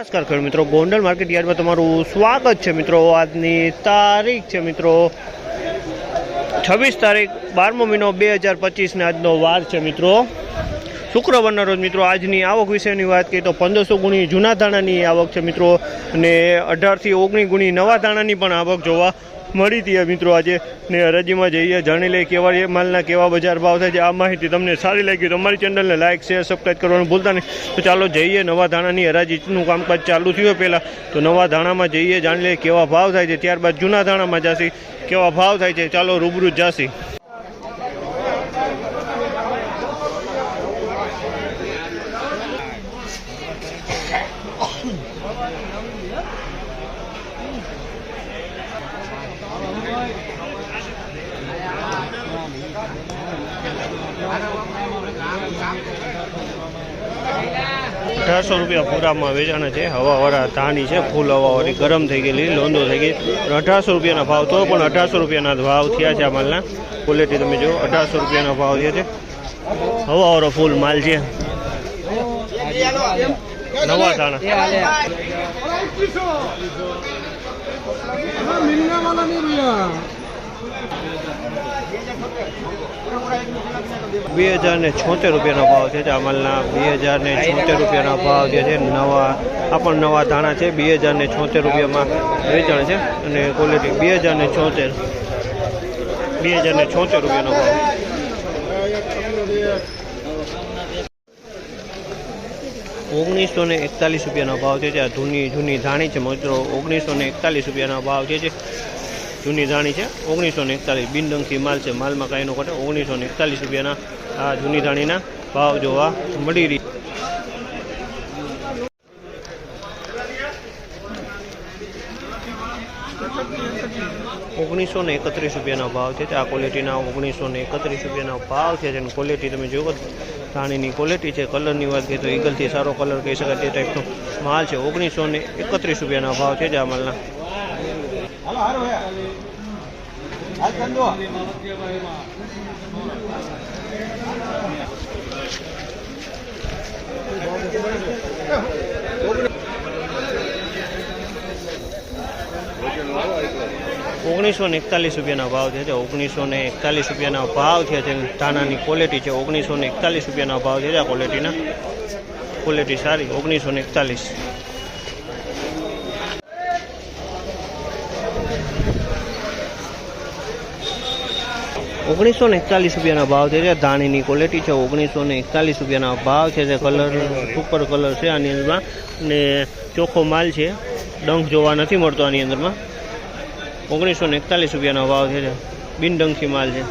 નમસ્કાર ખેડૂત મિત્રો. ગોંડલ માર્કેટ યાર્ડમાં તમારું સ્વાગત છે મિત્રો. આજની તારીખ છે મિત્રો છવ્વીસ તારીખ, બારમો મહિનો બે હજાર પચીસને આજનો વાર છે મિત્રો. શુક્રવારના રોજ મિત્રો આજની આવક વિશેની વાત કરીએ તો પંદરસો ગુણી જૂના ધાણાની આવક છે મિત્રો. અને અઢારથી ઓગણીસ ગુણી નવા ધાણાની પણ આવક જોવા મળી હતી મિત્રો આજે. ને હરાજીમાં જઈએ, જાણી લઈએ કેવા માલના કેવા બજાર ભાવ થાય છે. આ માહિતી તમને સારી લાગી તો અમારી ચેનલને લાઇક શેર સબસ્ક્રાઈબ કરવાનું ભૂલતા નહીં. તો ચાલો જઈએ, નવા ધાણાની હરાજીનું કામકાજ ચાલુ થયું પહેલાં. તો નવા ધાણામાં જઈએ, જાણી લઈએ કેવા ભાવ થાય છે. ત્યારબાદ જૂના ધાણામાં જાસી કેવા ભાવ થાય છે? ચાલો રૂબરૂ જ અઢારસો રૂપિયા પૂરામાં વેચાણે છે. હવાવાળા તાની છે, ફૂલ હવાવાળી, ગરમ થઈ ગયેલી, લોંદો થઈ ગઈ અઢારસો રૂપિયાના ભાવ તો, પણ અઢારસો રૂપિયાના ભાવ થયા છે આ માલના. ક્વોલિટી તમે જો અઢારસો રૂપિયાનો ભાવ થયા છે. હવાવાળો ફૂલ માલ છે. નવા દાણા મિલને બે હજાર ને છોતેર રૂપિયાનો ભાવ છે. આ માલના બે હજાર ને છોતેર રૂપિયાના ભાવ જે છે, નવા, આ પણ નવા ધાણા છે. બે હજાર ને છોતેર રૂપિયામાં વેચાણ છે અને ક્વોલિટી બે હજાર ને છોતેર. બે હજાર ને છોતેર રૂપિયાનો ભાવ. ઓગણીસો ને એકતાલીસ રૂપિયાનો ભાવ છે. જે આ જૂની જૂની ધાણી છે મિત્રો ઓગણીસો ને એકતાલીસ રૂપિયાનો ભાવ છે. જે જૂની ધાણી છે, ઓગણીસો ને એકતાલીસ. બિનડંખી માલ છે, માલમાં કાંઈનો ઘટે. ઓગણીસો એકતાલીસ રૂપિયાના આ જૂની ધાણીના ભાવ જોવા મળી રહી. ઓગણીસો ને એકત્રીસ રૂપિયાના ભાવ છે આ ક્વોલિટીના ઓગણીસો ને એકત્રીસ રૂપિયાના ભાવ છે, જેની ક્વોલિટી તમે જોયો ધાણીની ક્વોલિટી છે કલરની વાત કરીએ તો ઈગલથી સારો કલર કહી શકાય, તે ટાઈપનો માલ છે. ઓગણીસો ને એકત્રીસ રૂપિયાના ભાવ છે, જે આ માલના ઓગણીસો ને એકતાલીસ રૂપિયાના ભાવ થયા છે. ઓગણીસો ને એકતાલીસ રૂપિયાના ભાવ થયા છે. ધાણાની ક્વોલિટી છે. ઓગણીસો ને એકતાલીસ રૂપિયાના ભાવ છે આ ક્વોલિટીના ક્વોલિટી સારી. ઓગણીસો ને એકતાલીસ. ઓગણીસો ને એકતાલીસ રૂપિયાના ભાવ છે ધાણીની ક્વોલિટી છે ઓગણીસો ને એકતાલીસ રૂપિયાના ભાવ છે જે કલર સુપર કલર છે આની અંદરમાં. ને ચોખ્ખો માલ છે, ડંખ જોવા નથી મળતો આની અંદરમાં. ઓગણીસો ને એકતાલીસ રૂપિયાનો ભાવ છે બિનડંખી માલ છે.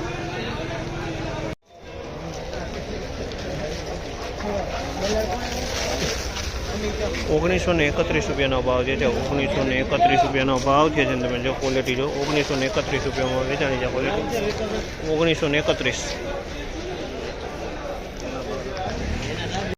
ઓગણીસો ને એકત્રીસ રૂપિયાનો ભાવ જે છે ઓગણીસો ને એકત્રીસ રૂપિયાનો ભાવ છે જેને તમે જો ક્વોલિટી જો, ઓગણીસો ને એકત્રીસ રૂપિયામાં વેચાણી છે ક્વોલિટી ઓગણીસો ને એકત્રીસ.